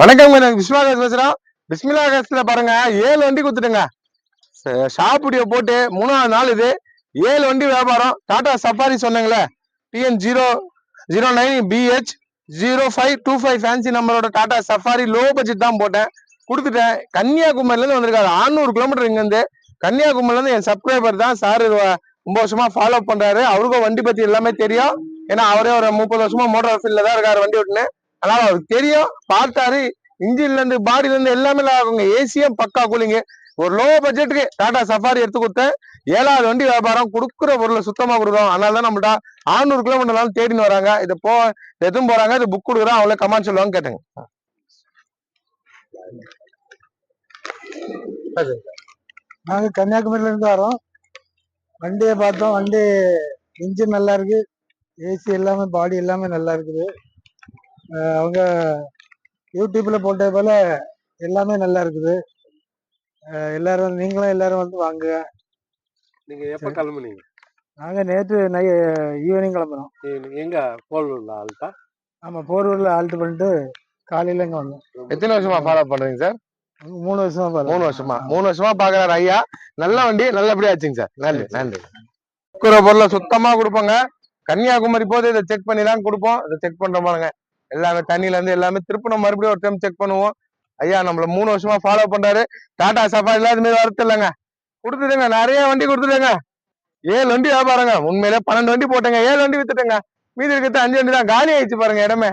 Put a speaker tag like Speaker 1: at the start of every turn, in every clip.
Speaker 1: வணக்கம் எனக்கு விஸ்வாகாஸ் பேசுறோம் பிஸ்மிலா பாருங்க ஏழு வண்டி கொடுத்துட்டுங்க. ஷாப்புடிய போட்டு மூணாவது நாள் இது. ஏழு வண்டி வியாபாரம். டாடா சஃபாரி சொன்னீங்களே TN zero zero nine BH zero five two five fancy நம்பரோட டாடா சஃபாரி லோ பட்ஜெட் தான் போட்டேன். கொடுத்துட்டேன். கன்னியாகுமரிலேருந்து வந்திருக்காரு. 600 கிலோமீட்டர் இங்கேருந்து. கன்னியாகுமரிலேருந்து என் சப்ஸ்கிரைபர் தான். சார் ரொம்ப வருஷமா ஃபாலோ பண்றாரு. அவருக்கும் வண்டி பத்தி எல்லாமே தெரியும். ஏன்னா அவரே ஒரு முப்பது வருஷமா மோட்டார் ஃபீல்ட்ல தான் இருக்காரு வண்டி ஓட்டுன்னு. அதனால அவருக்கு தெரியும் பார்த்தாரு இன்ஜின்ல இருந்து பாடியில இருந்து எல்லாமே ஆகுங்க ஏசியும் பக்கா கூலிங்க. ஒரு லோ பட்ஜெட்டுக்கு டாடா சஃபாரி எடுத்து கொடுத்தேன். ஏழாவது வண்டி வியாபாரம் கொடுக்குற பொருளை சுத்தமா கொடுக்குறோம். அதனால தான் நம்மள்ட்ட 600 கிலோமீட்டர் தேடின்னு வராங்க. இது போ எதுவும் போறாங்க இது புக் கொடுக்குறோம் அவ்வளோ கமான் சொல்லுவாங்க கேட்டுங்க.
Speaker 2: நாங்க கன்னியாகுமரியில இருந்து வரோம். வண்டியை பார்த்தோம். வண்டி இன்ஜின் நல்லா இருக்கு. ஏசி எல்லாமே பாடி எல்லாமே நல்லா இருக்குது. அவங்க யூடியூப்ல போட்ட போல எல்லாமே நல்லா இருக்குது. எல்லாரும் நீங்களும் எல்லாரும் வந்து வாங்குங்க
Speaker 3: நீங்க எப்ப கிளம்புனீங்க?
Speaker 2: நாங்க நேற்று நை ஈவினிங் கிளம்புறோம்
Speaker 3: எங்க? போலூர்ல ஆள்தா
Speaker 2: ஆமா போரூர்ல ஆல்ட் பண்ணிட்டு காலையில இங்க வந்தோம்.
Speaker 1: எத்தனை வருஷமா ஃபாலோ பண்றீங்க சார்?
Speaker 2: மூணு வருஷமா.
Speaker 1: மூணு வருஷமா. மூணு வருஷமா பாக்குறாரு ஐயா. நல்ல வண்டி நல்லபடியா ஆச்சுங்க சார். நன்றி நன்றி. பொருளை சுத்தமா கொடுப்போங்க. கன்னியாகுமரி போது இதை செக் பண்ணி தான் கொடுப்போம். இதை செக் பண்ற பாருங்க. எல்லாமே தண்ணியில இருந்து எல்லாமே திருப்பணம். மறுபடியும் ஒரு டைம் செக் பண்ணுவோம். ஐயா நம்மள மூணு வருஷமா ஃபாலோ பண்றாரு. டாடா சஃபாரில அது மாதிரி வரது இல்லைங்க. கொடுத்துடுங்க நிறைய வண்டி கொடுத்துடுங்க. ஏழு வண்டி வியாபாரங்க. உண்மையிலே பன்னெண்டு வண்டி போட்டேங்க. ஏழு வண்டி வித்துட்டுங்க. மீதி இருக்கிறது அஞ்சு வண்டி தான். காலி ஆயிடுச்சு பாருங்க இடமே.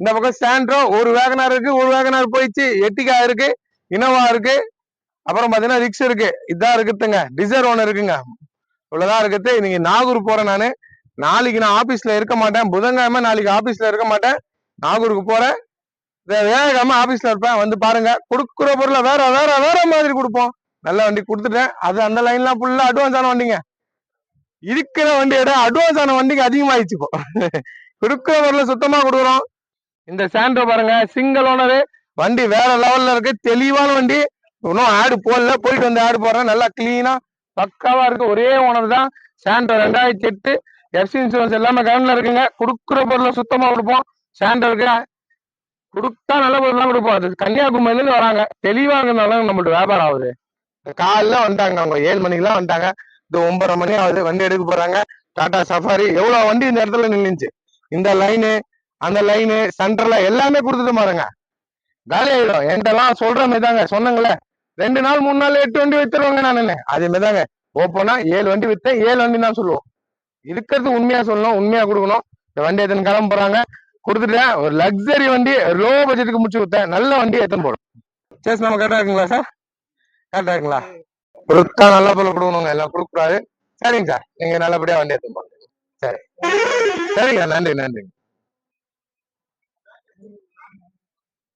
Speaker 1: இந்த பக்கம் ஸ்டாண்ட்ரோ ஒரு வேகனார் இருக்கு ஒரு வேகனார் போயிடுச்சு. எட்டிகா இருக்கு இனோவா இருக்கு. அப்புறம் பாத்தீங்கன்னா ரிக்ஸ் இருக்கு. இதான் இருக்குதுங்க. டிசைர் ஒன்று இருக்குங்க. இவ்வளவுதான் இருக்குது. இன்னைக்கு நாகூர் போறேன் நான். நாளைக்கு நான் ஆபீஸ்ல இருக்க மாட்டேன். புதன்கிழமை நாளைக்கு ஆபீஸ்ல இருக்க மாட்டேன். நாகூருக்கு போறேன். வே- வேகமா ஆபீஸ்ல இருப்பேன். வந்து பாருங்க. கொடுக்குற பொருளை வேற வேற வேற மாதிரி கொடுப்போம். நல்ல வண்டி கொடுத்துட்டேன். அது அந்த லைன்லாம் ஃபுல்லா அட்வான்ஸ் ஆன வண்டிங்க. இருக்கிற வண்டியோட அட்வான்ஸ் ஆன வண்டிக்கு அதிகமாயிடுச்சு இப்போ. கொடுக்குற பொருளை சுத்தமா கொடுக்குறோம். இந்த சாண்ட்ரோ பாருங்க. சிங்கிள் ஓனரு வண்டி வேற லெவல்ல இருக்கு. தெளிவான வண்டி. இன்னும் ஆடு போடல. போயிட்டு வந்து ஆடு போடுறேன். நல்லா கிளீனா பக்காவா இருக்கு. ஒரே ஓனர் தான். சாண்ட்ரோ ரெண்டாயிரத்தி எட்டு. எஃப்சி இன்சூரன்ஸ் எல்லாமே கவனில் இருக்குங்க. கொடுக்குற பொருளை சுத்தமாக கொடுப்போம். சாண்ட்ரோ இருக்கு? கொடுத்தா நல்ல பொருள் தான் கொடுப்போம். அது கன்னியாகுமரியிலேருந்து வராங்க. தெளிவாக இருந்தாலும் நம்மளுக்கு வியாபாரம் ஆகுது. காலைல வந்துட்டாங்க அவங்க ஏழு மணிக்கெல்லாம் வந்துட்டாங்க இது ஒன்பதரை மணி ஆகுது. வண்டி எடுக்க போறாங்க. டாடா சஃபாரி எவ்வளோ வண்டி இந்த இடத்துல நின்றுச்சு இந்த லைனு அந்த லைனு சென்டர்ல எல்லாமே கொடுத்துட்டு பாருங்க காலி என்கிட்டலாம் சொல்ற மாதிரி தாங்க சொன்னங்களே ரெண்டு நாள் மூணு நாள் எட்டு வண்டி வித்துருவாங்க நான் அதே மாதிரி தாங்க ஓப்போனா ஏழு வண்டி வித்தேன். ஏழு வண்டி தான் சொல்லுவோம். இருக்கிறது உண்மையா சொல்லணும் உண்மையா கொடுக்கணும். இந்த வண்டி எத்தனை கிளம்ப போறாங்க கொடுத்துட்டேன் ஒரு லக்ஸரி வண்டி லோ பட்ஜெட்டுக்கு முடிச்சு கொடுத்தேன். நல்ல வண்டி எத்தனை போடும் சரி நம்ம கரெக்டா இருக்குங்களா சார் கரெக்டா இருக்குங்களா? கொடுத்தா நல்ல பொருள் கொடுக்கணுங்க. எல்லாம் கொடுக்கூடாது சரிங்க சார் நீங்க நல்லபடியா வண்டி எடுத்து போங்க. சரி. சரிங்க நன்றி நன்றி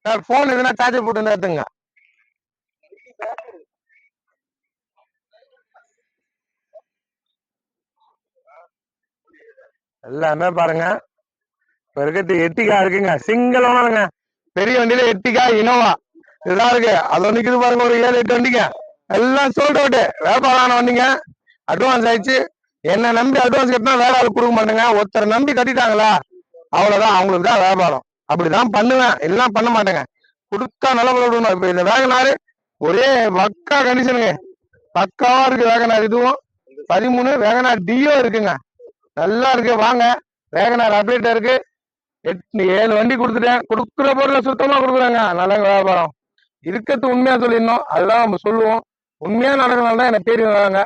Speaker 1: சார் போன் எதுனா சார்ஜர் போட்டு எடுத்துங்க. எல்லாமே பாருங்க. இப்ப இருக்கிறது எட்டிகா இருக்குங்க. சிங்கிள் பெரிய வண்டியில எட்டிகா இனோவா. இதெல்லாம் இருக்கு. அது நிக்குது பாருங்க ஒரு ஏழு எட்டு வண்டிங்க. எல்லாம் சோல்ட் அவுட் வியாபாரம் ஆன வண்டிங்க. அட்வான்ஸ் ஆயிடுச்சு. என்ன நம்பி அட்வான்ஸ் கட்டினா வேற ஆள் கொடுக்க மாட்டேங்க. ஒருத்தர் நம்பி கட்டிட்டாங்களா? அவ்வளவுதான். அவங்களுக்கு தான் வியாபாரம். அப்படிதான் பண்ணுவேன். எல்லாம் பண்ண மாட்டேங்க. கொடுத்தா நல்ல விடணும் இப்ப இந்த வேகனாரு ஒரே பக்கா கண்டிஷனுங்க பக்காவா இருக்கு வேகனார் இதுவும் பதிமூணு. வேகனார் டியோ இருக்குங்க. நல்லா இருக்கு வாங்க. வேகனார் அப்டேட்டா இருக்கு. எட்டு ஏழு வண்டி கொடுத்துட்டேன். கொடுக்குற பொருளை சுத்தமா கொடுக்குறாங்க. நல்ல வியாபாரம். இருக்கிறது உண்மையா சொல்லிடணும். அதுதான் நம்ம சொல்லுவோம். உண்மையா நடக்கணும் தான் எனக்கு தேடி வராங்க.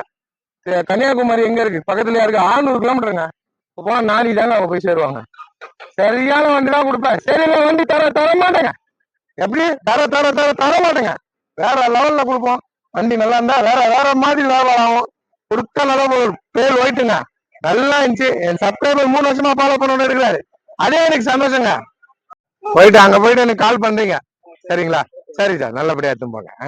Speaker 1: கன்னியாகுமரி எங்க இருக்கு? பக்கத்துலயா இருக்கு? 600 கிலோமீட்டருங்க. இப்போ நாளைக்கு தாங்க அவங்க போய் சேருவாங்க. சரியான வண்டி தான் கொடுப்பேன். சரி வண்டி தர தர மாட்டேங்க. எப்படி? தர தர தர தர மாட்டேங்க. வேற லெவல்ல கொடுப்போம். வண்டி நல்லா இருந்தா வேற வேற மாதிரி வியாபாரம் ஆகும். கொடுத்த நல்ல பேர் போயிட்டுங்க நல்லா இருந்துச்சு. என் சப்ஸ்கிரைபர் மூணு வருஷமா ஃபாலோ பண்ண இருக்கிறாரு. அதே எனக்கு சந்தோஷங்க. போயிட்டு அங்க போயிட்டு எனக்கு கால் பண்றீங்க. சரிங்களா? சரி சார் நல்லபடியா எடுத்துன்னு போங்க. ஆ?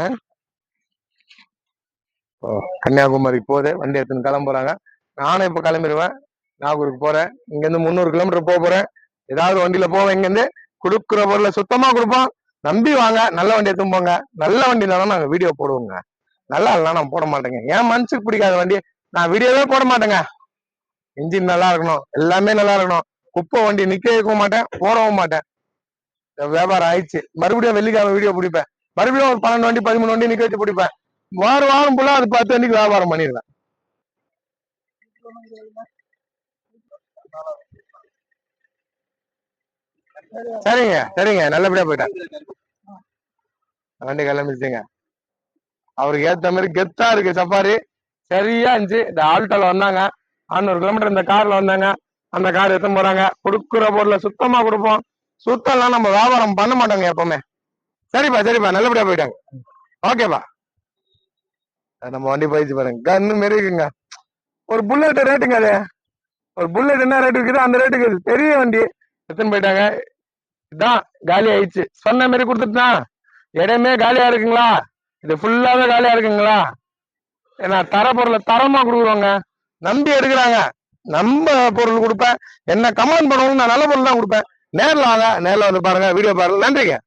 Speaker 1: ஓ கன்னியாகுமரி போகுது. வண்டி எடுத்துன்னு கிளம்புறாங்க நானும் இப்ப கிளம்பிடுவேன். நாகூருக்கு போறேன். இங்க இருந்து முந்நூறு கிலோமீட்டர் போக போறேன். ஏதாவது வண்டியில போவேன் இங்க இருந்து கொடுக்குற பொருளை சுத்தமா கொடுப்போம். நம்பி வாங்க. நல்ல வண்டி எடுத்துன்னு போங்க. நல்ல வண்டி இருந்தாலும் நாங்க வீடியோ போடுவோங்க. நல்லா இல்லைனா நான் போட மாட்டேங்க. என் மனசுக்கு பிடிக்காத வண்டி. நான் வீடியோவே போட மாட்டேங்க. இன்ஜின் நல்லா இருக்கணும். எல்லாமே நல்லா இருக்கணும். குப்பை வண்டி நிக்க வைக்கவும் மாட்டேன் போடவும் மாட்டேன். வியாபாரம் ஆயிடுச்சு. மறுபடியும் வெள்ளிக்கிழமை வீடியோ பிடிப்பேன். மறுபடியும் ஒரு பன்னெண்டு வண்டி பதிமூணு வண்டி நிக்க வச்சு பிடிப்பேன். வார வாரம் ஃபுல்லா அது பத்து வண்டிக்கு வியாபாரம் பண்ணிடுவேன். சரிங்க சரிங்க. நல்லபடியா போயிட்டேன். வண்டி கிளம்பிச்சுங்க. அவருக்கு ஏத்த மாதிரி கெத்தா இருக்கு சஃபாரி. சரியா இருந்துச்சு. இந்த ஆல்டோல வந்தாங்க. அறுநூறு கிலோமீட்டர் இந்த கார்ல வந்தாங்க. அந்த கார் எடுத்து போறாங்க. கொடுக்குற பொருளை சுத்தமா கொடுப்போம். சுத்தம்லாம் நம்ம வியாபாரம் பண்ண மாட்டோங்க எப்பவுமே. சரிப்பா சரிப்பா. நல்லபடியா போயிட்டாங்க. ஓகேப்பா. நம்ம வண்டி போயிடுச்சு பாருங்க. கன்னு மாரி இருக்குங்க ஒரு புல்லட் ரேட்டுங்க அது. ஒரு புல்லட் என்ன ரேட் இருக்குது அந்த ரேட்டுக்கு அது. பெரிய வண்டி. எடுத்துன்னு போயிட்டாங்க. இதான் காலி ஆயிடுச்சு. சொன்ன மாரி கொடுத்துட்டான் இடமே காலியா இருக்குங்களா? இது ஃபுல்லாவே காலியா இருக்குங்களா? ஏன்னா தர பொருளை தரமா கொடுக்குறோங்க. நம்பி எடுக்கிறாங்க. நம்ம பொருள் கொடுப்பேன். என்ன கமெண்ட் பண்ணணும் நான் நல்ல பொருள் தான் கொடுப்பேன். நேரில் வாங்க. நேரில் வந்து பாருங்க. வீடியோ பாருங்க. நன்றிங்க.